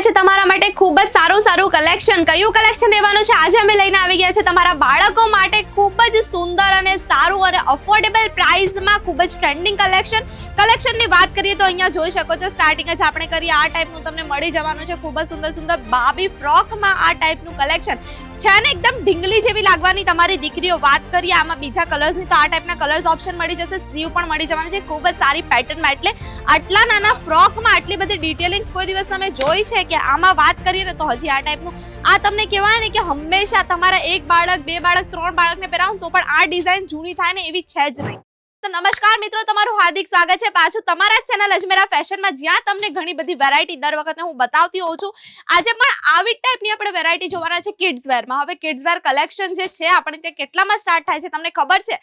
ગયા છે તમારા માટે ખૂબ જ સારું સારું કલેક્શન કયું કલેક્શન લેવાનું છે? આજે અમે લઈને આવી ગયા છે તમારા બાળકો માટે ખૂબ જ સુંદર અને સારું અને અફોર્ડેબલ પ્રાઇસમાં ખૂબ જ ટ્રેન્ડિંગ કલેક્શન કલેક્શનની વાત કરીએ તો અહીંયા જોઈ શકો છો સ્ટાર્ટિંગ જ આપણે કરીએ, આ ટાઈપનું તમને મળી જવાનું છે, ખૂબ જ સુંદર સુંદર બાબી ફ્રોકમાં આ ટાઈપનું કલેક્શન છે ને એકદમ ઢીંગલી જેવી લાગવાની તમારી દીકરીઓ વાત કરીએ, આમાં બીજા કલર્સની તો આ ટાઈપના કલર્સ ઓપ્શન મળી જશે સ્લીવ પણ મળી જવાની છે, ખૂબ જ સારી પેટર્નમાં એટલે આટલા નાના ફ્રોકમાં આટલી બધી ડિટેલિંગ્સ કોઈ દિવસ તમે જોઈ છે કે આમાં વાત કરીએ ને તો હજી આ ટાઈપનું આ તમને કહેવાય ને કે હંમેશા તમારા એક બાળક, બે બાળક, ત્રણ બાળકને પહેરાવો તો પણ આ ડિઝાઇન જૂની થાય ને એવી છે જ નહીં. તો નમસ્કાર મિત્રો, તમારું હાર્દિક સ્વાગત છે. પાછું તમારા જ ચેનલ અજમેરા ફેશનમાં, જ્યાં તમને ઘણી બધી વેરાયટી દર વખતે હું બતાવતી હોઉં છું. આજે પણ આવી ટાઈપની આપણે વેરાયટી જોવાના છે કિડ્સ વેરમાં હવે કિડ્સ વેર કલેક્શન જે છે, આપણે ત્યાં કેટલામાં સ્ટાર્ટ થાય છે તમને ખબર છે?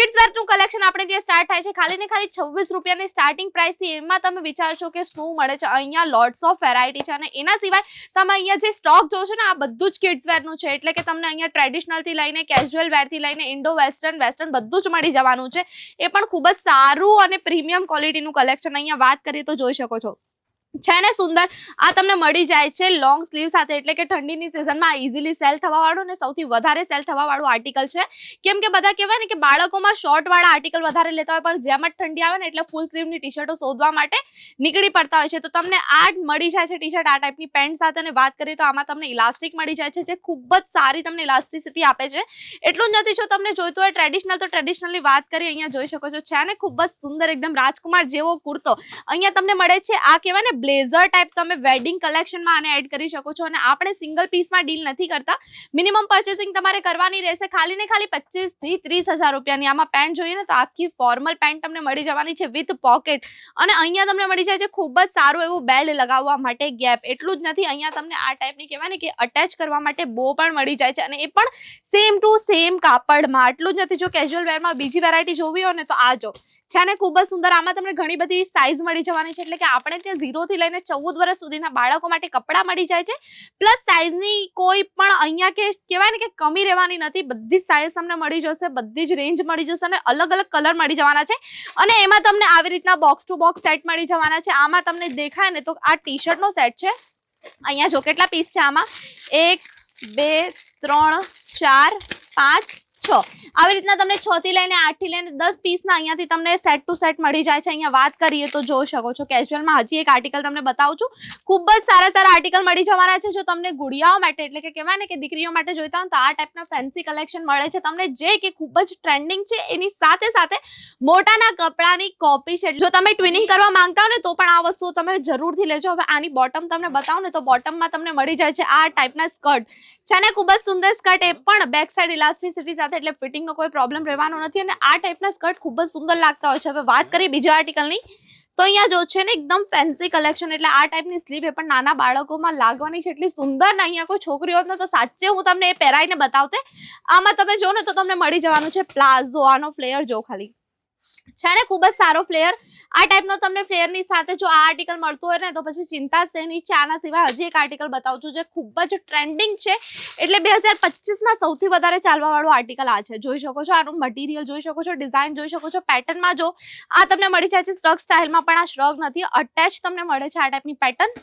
કિડ્સ વેરનું કલેક્શન આપણે ત્યાં સ્ટાર્ટ થાય છે ખાલી ને ખાલી છવ્વીસ રૂપિયાની સ્ટાર્ટિંગ પ્રાઇસથી એમાં તમે વિચારશો કે શું મળે છે? અહીંયા લોટ્સ ઓફ વેરાયટી છે અને એના સિવાય તમે અહીંયા જે સ્ટોક જોશો ને, આ બધું જ કિડ્સ વેરનું છે. એટલે કે તમને અહીંયા ટ્રેડિશનલથી લઈને કેઝ્યુઅલ વેરથી લઈને ઇન્ડો વેસ્ટર્ન વેસ્ટર્ન બધું જ મળી જવાનું છે. એ પણ ખૂબ જ સારું અને પ્રીમિયમ ક્વોલિટીનું કલેક્શન અહીંયા વાત કરીએ તો જોઈ શકો છો. છે ને, સુંદર. આ તમને મળી જાય છે લોંગ સ્લીવ સાથે, એટલે કે ઠંડીની સિઝનમાં ઇઝીલી સેલ થવા વાળું ને સૌથી વધારે સેલ થવા વાળું આર્ટિકલ છે. કેમ કે બધા કહેવાય ને કે બાળકોમાં શોર્ટ વાળા આર્ટિકલ વધારે લેતા હોય, પણ જેમ જ ઠંડી આવે ને, એટલે ફૂલ સ્લીવની ટી શર્ટો શોધવા માટે નીકળી પડતા હોય છે. તો તમને આ મળી જાય છે ટી શર્ટ આ ટાઈપની પેન્ટ સાથે અને વાત કરીએ તો આમાં તમને ઇલાસ્ટિક મળી જાય છે, જે ખૂબ જ સારી તમને ઇલાસ્ટિસિટી આપે છે. એટલું જ નથી જો તમને જોઈતું હોય ટ્રેડિશનલ તો ટ્રેડિશનલની વાત કરી અહીંયા જોઈ શકો છો. છે ને, ખૂબ જ સુંદર એકદમ રાજકુમાર જેવો કુર્તો. અહીંયા તમને મળે છે, આ કહેવાય ને બ્લેઝર ટાઈપ તમે વેડિંગ કલેક્શનમાં આને એડ કરી શકો છો અને આપણે સિંગલ પીસમાં ડીલ નથી કરતા. મિનિમમ પર્ચેસિંગ તમારે કરવાની રહેશે ખાલી ને ખાલી પચીસથી ત્રીસ હજાર રૂપિયાની. આમાં પેન્ટ જોઈએ ને તો આખી ફોર્મલ પેન્ટ તમને મળી જવાની છે વિથ પોકેટ અને અહીંયા તમને મળી જાય છે ખૂબ જ સારું એવું બેલ્ટ લગાવવા માટે ગેપ એટલું જ નથી, અહીંયા તમને આ ટાઈપની કહેવાય ને કે અટેચ કરવા માટે બો પણ મળી જાય છે અને એ પણ સેમ ટુ સેમ કાપડમાં. આટલું જ નથી, જો કેઝ્યુઅલ વેરમાં બીજી વેરાયટી જોવી હોય ને તો આ જો. છે ને ખૂબ જ સુંદર. આમાં તમને ઘણી બધી સાઇઝ મળી જવાની છે. એટલે કે આપણે ત્યાં ઝીરોથી લઈને ચૌદ વર્ષ સુધીના બાળકો માટે કપડાં મળી જાય છે. પ્લસ સાઇઝની કોઈ પણ અહીંયા કે કહેવાય ને કે કમી રહેવાની નથી. બધી સાઇઝ તમને મળી જશે, બધી જ રેન્જ મળી જશે અને અલગ અલગ કલર મળી જવાના છે. અને એમાં તમને આવી રીતના બોક્સ ટુ બોક્સ સેટ મળી જવાના છે. આમાં તમને દેખાય ને તો આ ટી શર્ટનો સેટ છે. અહીંયા જો કેટલા પીસ છે આમાં? એક, બે, ત્રણ, ચાર, પાંચ છ. આવી રીતના તમને છ થી લઈને આઠથી લઈને દસ પીસના અહીંયાથી તમને સેટ ટુ સેટ મળી જાય છે. અહીંયા વાત કરીએ તો જોઈ શકો છો કેઝ્યુઅલમાં હજી એક આર્ટિકલ તમને બતાવું છું. ખૂબ જ સારા સારા આર્ટિકલ મળી જવાના છે. જો તમને ગુડિયાઓ માટે એટલે કે કહેવાય ને કે દીકરીઓ માટે જોઈતા હોય તો આ ટાઈપના ફેન્સી કલેક્શન મળે છે. તમને જે કે ખૂબ જ ટ્રેન્ડિંગ છે એની સાથે સાથે મોટાના કપડાની કોપી છે. જો તમે ટ્વિનિંગ કરવા માંગતા હો ને તો પણ આ વસ્તુ તમે જરૂરથી લેજો. હવે આની બોટમ તમને બતાવું ને તો બોટમમાં તમને મળી જાય છે આ ટાઈપના સ્કર્ટ છે ને ખૂબ જ સુંદર સ્કર્ટ એ પણ બેક સાઈડ ઇલાસ્ટિસિટી સાથે એટલે ફિટિંગનો કોઈ પ્રોબ્લેમ રહેવાનો નથી અને આ ટાઈપના સ્કર્ટ ખૂબ જ સુંદર લાગતા હોય છે. હવે વાત કરીએ બીજા આર્ટિકલની તો અહીંયા જો છે ને એકદમ ફેન્સી કલેક્શન એટલે આ ટાઈપની સ્લીવ એ પણ નાના બાળકોમાં લાગવાની છે. એટલી સુંદર ને અહીંયા કોઈ છોકરી હોત ને તો સાચે હું તમને એ પહેરાઈને બતાવતે. આમાં તમે જો ને તો તમને મળી જવાનું છે પ્લાઝો આનો ફ્લેયર જો ખાલી. છે ને? ખૂબ જ સારો ફ્લેયર. આ ટાઈપનો તમને ફ્લેયરની સાથે જો આ આર્ટિકલ મળતું હોય ને, તો પછી ચિંતા છે છે આના સિવાય હજી એક આર્ટિકલ બતાવું છું જે ખૂબ જ ટ્રેન્ડિંગ છે. એટલે બે હજાર પચીસમાં સૌથી વધારે ચાલવાવાળું આર્ટિકલ આ છે. જોઈ શકો છો આનું મટીરિયલ, જોઈ શકો છો ડિઝાઇન, જોઈ શકો છો પેટર્નમાં જો આ તમને મળી જાય છે, શ્રગ સ્ટાઇલમાં પણ આ શ્રગ નથી. અટેચ તમને મળે છે આ ટાઈપની પેટર્ન.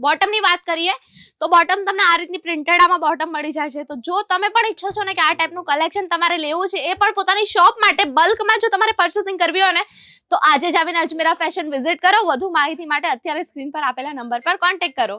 બોટમની વાત કરીએ, તો બોટમ તમને આ રીતની પ્રિન્ટેડ આમાં બોટમ મળી જાય છે. તો જો તમે પણ ઈચ્છો છો ને કે આ ટાઈપનું કલેક્શન તમારે લેવું છે, એ પણ પોતાની શોપ માટે બલ્કમાં જો તમારે પર્ચેસિંગ કરવી હોય ને, તો આજે જ આવીને અજમેરા ફેશન વિઝિટ કરો. વધુ માહિતી માટે અત્યારે સ્ક્રીન પર આપેલા નંબર પર કોન્ટેક્ટ કરો.